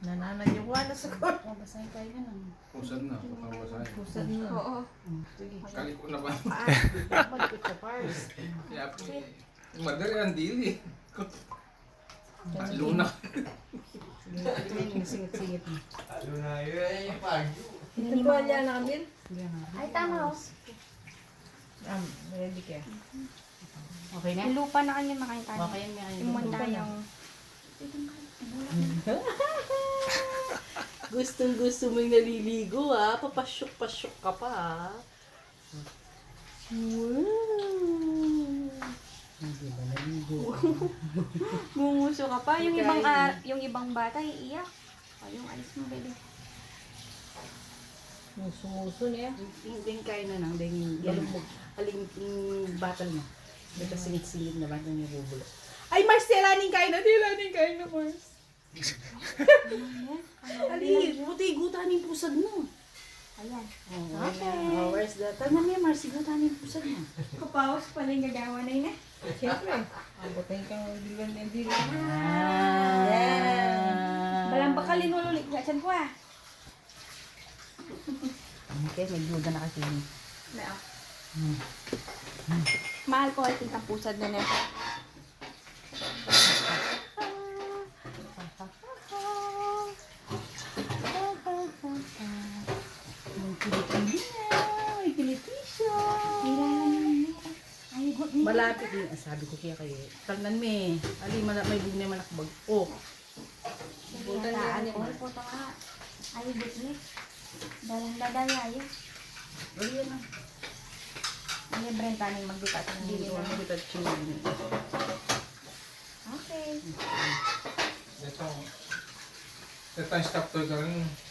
Nananayaw na sa ko. Babasahin tayo na lang. Pusad na. Pusad na. Oo. Sige. Kaliko na ba? Dapat ko sa pars. Eh. Madali ang dili. Luna. Singit-singit mo. Lalo na yun, yung pagyo. Ito ba niya na kabil? Ay, tama oh. Um, ready ka. Okay na? Yung lupa na kanya makain tayo. Okay yan, may Yung manda yung... Gustong gusto mo yung naliligo ah. Papasyok-pasyok ka pa ah. Wow. Hindi ba naligo? Gumuso ka pa. Yung ibang ah, yung ibang bata, iiyak. Ay, yung alis mo, baby. Sumuso niya. Hindi kain na nang dahil galumog. Aling yung batal mo. Dito singit-singit na batal niya bubulo. Ay, Mars, tilaning kain na. Tilaning kain na, Mars. Ali, puti, gutanin pusad mo. Ayan. Okay. Oh, where's the... Tama niya, Mars, gutanin pusad mo. Kapawas pala yung gagawa na yun eh. Siyempre. Abutin kang dilan ng dilan. Ah. Balang bakalin mo ulit. Gatsan ko ah. Okay, may duda na kasi. Na, ah. Mahal ko ay tintang pusad na na. May kilikili na. May kilitisyo. Ay, good mo. Malapit din. Ah, sabi ko kaya kayo. Tagnan me. Ali, mala, may bugna malakbag. Oh. Butaan ko. Ay, puto nga. Ay, mo. Dalang dadaya yun. Ali, yan ah. Ay, Brenta na yung magbitat Hindi ko na. kita chili. Okay. Ito. Ito yung stop to rin.